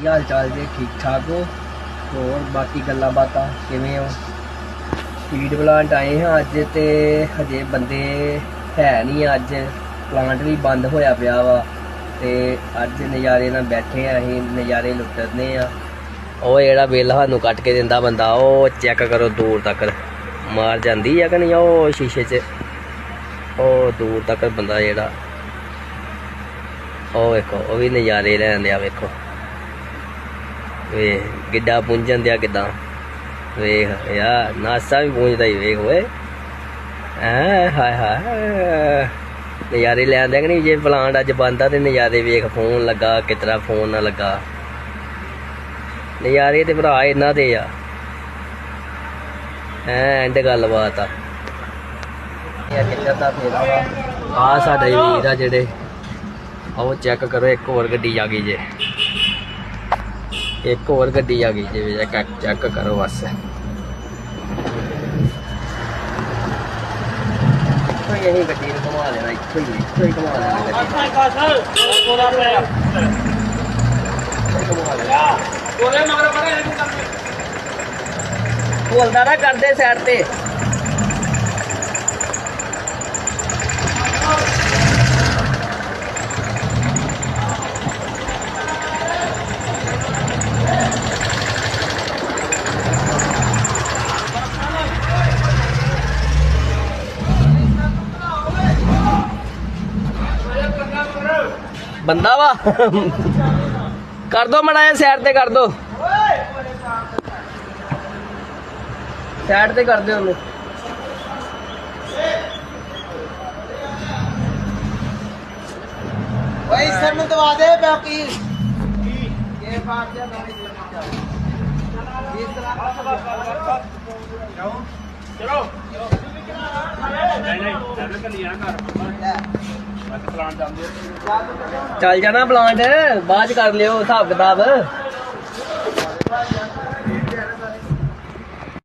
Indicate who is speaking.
Speaker 1: ਕੀ ਹਾਲ ਚਾਲ ਜੀ? ਠੀਕ ਠਾਕ ਹੋ? ਹੋਰ ਬਾਕੀ ਗੱਲਾਂ ਬਾਤਾਂ ਕਿਵੇਂ ਹੋ? ਸਪੀਡ ਪਲਾਂਟ ਆਏ ਹਾਂ ਅੱਜ ਤੇ ਹਜੇ ਬੰਦੇ ਹੈ ਨਹੀਂ ਅੱਜ। ਪਲਾਂਟ ਵੀ ਬੰਦ ਹੋਇਆ ਪਿਆ ਵਾ ਤੇ ਅੱਜ ਨਜ਼ਾਰੇ ਨਾਲ ਬੈਠੇ ਆ ਅਸੀਂ, ਨਜ਼ਾਰੇ ਲੁੱਟਦੇ ਆ। ਉਹ ਜਿਹੜਾ ਬਿੱਲ ਸਾਨੂੰ ਕੱਟ ਕੇ ਦਿੰਦਾ ਬੰਦਾ, ਉਹ ਚੈੱਕ ਕਰੋ ਦੂਰ ਤੱਕ। ਮਾਰ ਜਾਂਦੀ ਆ ਕਿ ਨਹੀਂ ਉਹ ਸ਼ੀਸ਼ੇ 'ਚ? ਉਹ ਦੂਰ ਤੱਕ ਬੰਦਾ ਜਿਹੜਾ, ਉਹ ਵੇਖੋ, ਉਹ ਵੀ ਨਜ਼ਾਰੇ ਲੈਣ ਦਿਆ ਵੇਖੋ। ਵੇਖ ਗਿੱਡਾ ਪੁੰਝਣ ਦਿਆ ਕਿਦਾਂ? ਵੇਖ ਯਾ ਨਾਸਾ ਵੀ ਪੁੰਝਦਾ ਹੀ ਵੇਖ ਓਏ। ਆ ਹਾਏ ਹਾਏ ਨਜ਼ਾਰੇ ਲੈਣ ਦਿਆ ਕਿ ਨਹੀਂ? ਜੇ ਪਲਾਂਟ ਅੱਜ ਬੰਦ ਤੇ ਨਜ਼ਾਰੇ ਵੇਖ, ਫੋਨ ਲੱਗਾ ਕਿਤਰਾ ਫੋਨ ਨਾ ਲੱਗਾ। ਨਜ਼ਾਰੇ ਤੇ ਭਰਾ ਇਹਨਾਂ ਦੇ ਆ। ਐ ਐਂਡ ਗੱਲਬਾਤ ਆ। ਇਹ ਕਿੱਧਰ ਦਾ ਫੇਰਾ ਵਾ ਆ ਸਾਡੇ ਵੀਰ ਆ ਜਿਹੜੇ। ਆਓ ਚੈੱਕ ਕਰੋ, ਇੱਕ ਹੋਰ ਗੱਡੀ ਆ ਗਈ ਜੇ। ਇੱਕ ਹੋਰ ਗੱਡੀ ਆ ਗਈ ਜੇ ਵੀ ਚੈੱਕ ਚੈੱਕ ਕਰੋ ਬਸ। ਇੱਥੋਂ ਹੀ ਅਸੀਂ ਗੱਡੀ ਨੂੰ ਘੁਮਾ ਲੈਣਾ ਇੱਥੋਂ ਹੀ ਇੱਥੋਂ ਹੀ ਘੁਮਾ ਲੈਣਾ ਗੱਡੀ। ਨੂੰ। ਇੱਥੋਂ ਹੀ ਘੁਮਾ ਲੈਣਾ। ਬੋਲਦਾ ਨਾ ਕਰਦੇ ਸਾਈਡ ਤੇ। ਬੰਦਾ ਵਾ। ਕਰ ਦੋ ਮੜਾਇਆ ਸਾਈਡ ਤੇ ਕਰ ਦੋ। ਸਾਈਡ ਤੇ ਕਰ ਦਿਓ ਉਹਨੂੰ।
Speaker 2: ਓਏ ਸਰ ਨੂੰ ਦਵਾ ਦੇ ਬਾਕੀ। ਇਹ ਬਾਤ ਜਾਂ ਨਹੀਂ ਇਸ ਤਰ੍ਹਾਂ
Speaker 3: ਚਲੋ। ਨਹੀਂ ਨਹੀਂ ਚੱਲ ਮੈਂ ਤੇ ਪਲਾਨ ਜਾਂਦੇ
Speaker 1: ਚੱਲ ਜਾਣਾ ਪਲਾਂਟ ਬਾਅਦ ਚ ਕਰ ਲਿਓ ਹਿਸਾਬ ਕਿਤਾਬ।